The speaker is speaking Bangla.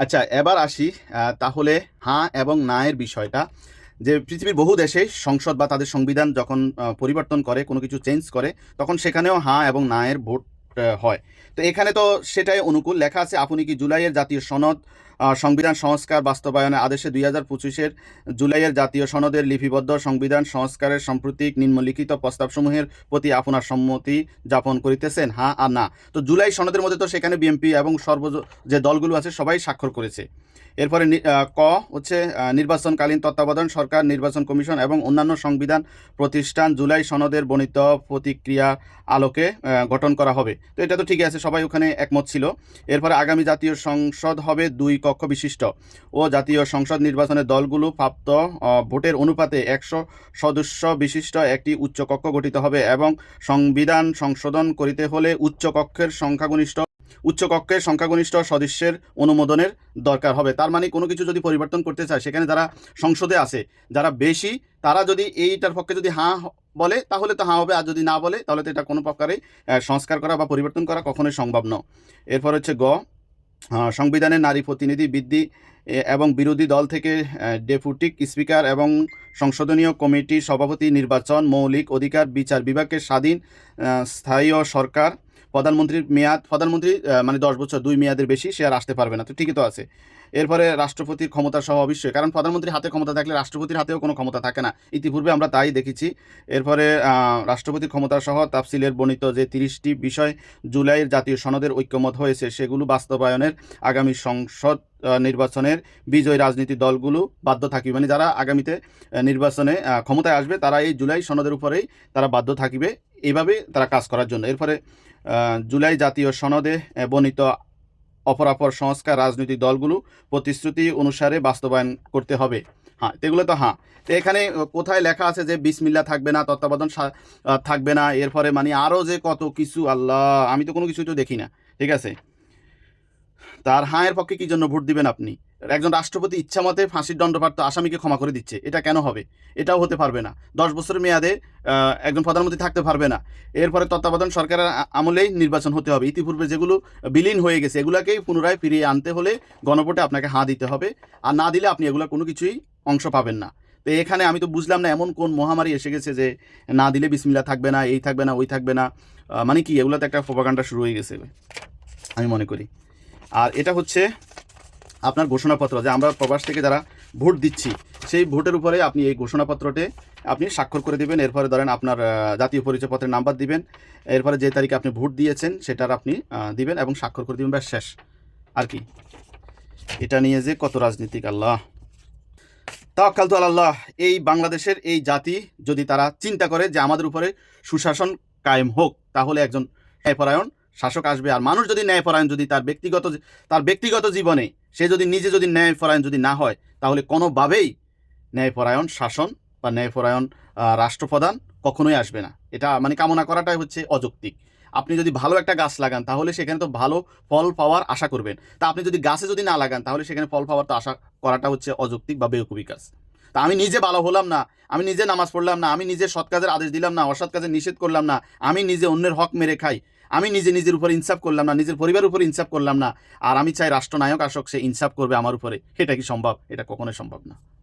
আচ্ছা এবার আসি তাহলে হাঁ এবং না এর বিষয়টা। যে পৃথিবীর বহু দেশে সংসদ বা তাদের সংবিধান যখন পরিবর্তন করে, কোনো কিছু চেঞ্জ করে, তখন সেখানেও হাঁ এবং না এর ভোট হয়। তো এখানে তো সেটাই অনুকূল। লেখা আছে, আপনি কি জুলাইয়ের জাতীয় সনদ সংবিধান সংস্কার বাস্তবায়নে আদেশে দুই হাজার পঁচিশের জুলাইয়ের জাতীয় সনদের লিপিবদ্ধ সংবিধান সংস্কারের সাম্প্রতিক নিম্নলিখিত প্রস্তাবসমূহের প্রতি আপনার সম্মতি যাপন করিতেছেন? হ্যাঁ আর না। তো জুলাই সনদের মধ্যে তো সেখানে বিএনপি এবং সর্ব যে দলগুলো আছে, সবাই স্বাক্ষর করেছে। এরপরে ক হচ্ছে নির্বাচনকালীন তত্ত্বাবধান, সরকার নির্বাচন কমিশন এবং অন্যান্য সংবিধান প্রতিষ্ঠান জুলাই সনদের বর্ণিত প্রতিক্রিয়া আলোকে গঠন করা হবে। তো এটা তো ঠিকই আছে, সবাই ওখানে একমত ছিল। এরপরে আগামী জাতীয় সংসদ হবে দুই কক্ষ বিশিষ্ট। ও জাতীয় সংসদ নির্বাচনের দলগুলো প্রাপ্ত ভোটের অনুপাতে একশো সদস্য বিশিষ্ট একটি উচ্চ কক্ষ গঠিত হবে এবং সংবিধান সংশোধন করিতে হলে উচ্চ কক্ষের সংখ্যাগরিষ্ঠ উচ্চ কক্ষের সংখ্যাগরিষ্ঠ সদস্যের অনুমোদনের দরকার হবে। তার মানে কোনো কিছু যদি পরিবর্তন করতে চায়, সেখানে যারা সংসদে আছে, যারা বেশি, তারা যদি এইটার পক্ষে যদি হাঁ বলে, তাহলে তো হাঁ হবে, আর যদি না বলে, তাহলে তো এটা কোনো প্রকারে সংস্কার করা বা পরিবর্তন করা কখনোই সম্ভব নয়। এরপর হচ্ছে গ সংবিধানে নারী প্রতিনিধি বৃদ্ধি এবং বিরোধী দল থেকে ডেপুটিক স্পিকার এবং সংশোধনীয় কমিটি সভাপতি নির্বাচন, মৌলিক অধিকার, বিচার বিভাগের স্বাধীন স্থায়ী সরকার প্রধানমন্ত্রীর মেয়াদ, প্রধানমন্ত্রী মানে দশ বছর, দুই মেয়াদের বেশি সে আর আসতে পারবে না। তো ঠিকই তো আছে। এরপরে রাষ্ট্রপতির ক্ষমতা সহ অবশ্যই। কারণ প্রধানমন্ত্রীর হাতে ক্ষমতা থাকলে রাষ্ট্রপতির হাতেও কোনো ক্ষমতা থাকে না। ইতিপূর্বে আমরা তাই দেখেছি। এরপরে রাষ্ট্রপতির ক্ষমতা সহ তাফসিলের বর্ণিত যে তিরিশটি বিষয় জুলাইয়ের জাতীয় সনদের ঐক্যমত হয়েছে, সেগুলো বাস্তবায়নের আগামী সংসদ নির্বাচনের বিজয় রাজনীতি দলগুলো বাধ্য থাকবে। মানে যারা আগামীতে নির্বাচনে ক্ষমতায় আসবে, তারা এই জুলাই সনদের উপরেই তারা বাধ্য থাকবে। এইভাবে তারা কাজ করার জন্য। এরপরে জুলাই জাতীয় সনদে বর্ণিত অপরাপর সংস্কার রাজনৈতিক দলগুলো প্রতিশ্রুতি অনুসারে বাস্তবায়ন করতে হবে। হ্যাঁ এগুলো তো হ্যাঁ। তো এখানে কোথায় লেখা আছে যে বিসমিল্লা থাকবে না, তত্ত্বাবধান থাকবে না, এরপরে মানে আরও যে কত কিছু, আল্লাহ, আমি তো কোনো কিছু তো দেখি না ঠিক আছে? তার হাঁয়ের পক্ষে কি জন্য ভোট দিবেন আপনি? একজন রাষ্ট্রপতি ইচ্ছামতে ফাঁসির দণ্ডপ্রাপ্ত আসামিকে ক্ষমা করে দিচ্ছে, এটা কেন হবে? এটাও হতে পারবে না। দশ বছরের মেয়াদে একজন প্রধানমন্ত্রী থাকতে পারবে না। এরপরে তত্ত্বাবধান সরকারের আমলেই নির্বাচন হতে হবে। ইতিপূর্বে যেগুলো বিলীন হয়ে গেছে, এগুলাকেই পুনরায় ফিরিয়ে আনতে হলে গণভোটে আপনাকে হাঁ দিতে হবে। আর না দিলে আপনি এগুলো কোনো কিছুই অংশ পাবেন না। তো এখানে আমি তো বুঝলাম না এমন কোন মহামারী এসে গেছে যে না দিলে বিসমিল্লা থাকবে না, এই থাকবে না, ওই থাকবে না। মানে কি? এগুলোতে একটা প্রোপাগান্ডা শুরু হয়ে গেছে। আমি মনে করি। আর এটা হচ্ছে আপনার ঘোষণাপত্র যে আমরা প্রবাস থেকে যারা ভোট দিচ্ছি, সেই ভোটের উপরে আপনি এই ঘোষণাপত্রটি আপনি স্বাক্ষর করে দিবেন। এরপরে ধরেন আপনার জাতীয় পরিচয়পত্রের নাম্বার দিবেন। এরপরে যে তারিখে আপনি ভোট দিয়েছেন, সেটার আপনি দিবেন এবং স্বাক্ষর করে দিবেন, ব্যাস, শেষ। আর কি? এটা নিয়ে যে কত রাজনীতিক, আল্লাহ। তাওয়াক্কাল তো আল্লাহ এই বাংলাদেশের এই জাতি যদি তারা চিন্তা করে যে আমাদের উপরে সুশাসন কায়েম হোক, তাহলে একজন ন্যায়পরায়ণ শাসক আসবে আর মানুষ যদি ন্যায়পরায়ণ যদি তার ব্যক্তিগত তার ব্যক্তিগত জীবনে সে যদি নিজে যদি ন্যায়পরায়ণ যদি না হয়, তাহলে কোনোভাবেই ন্যায়পরায়ণ শাসন বা ন্যায়পরায়ণ রাষ্ট্রপ্রধান কখনোই আসবে না। এটা মানে কামনা করাটাই হচ্ছে অযৌক্তিক। আপনি যদি ভালো একটা গাছ লাগান, তাহলে সেখানে তো ভালো ফল পাওয়ার আশা করবেন। তা আপনি যদি গাছে যদি না লাগান, তাহলে সেখানে ফল পাওয়ার তো আশা করাটা হচ্ছে অযৌক্তিক বা বেউকুবি কাজ। তা আমি নিজে ভালো হলাম না, আমি নিজে নামাজ পড়লাম না, আমি নিজে সৎ কাজের আদেশ দিলাম না, অসৎ কাজের নিষেধ করলাম না, আমি নিজে অন্যের হক মেরে খাই আমি নিজে নিজের উপর ইনসাফ করলাম না, নিজের পরিবারের উপর ইনসাফ করলাম না, আর আমি চাই রাষ্ট্রনায়ক আসক, সে ইনসাফ করবে আমার উপরে। এটা কি সম্ভব? এটা কখনোই সম্ভব না।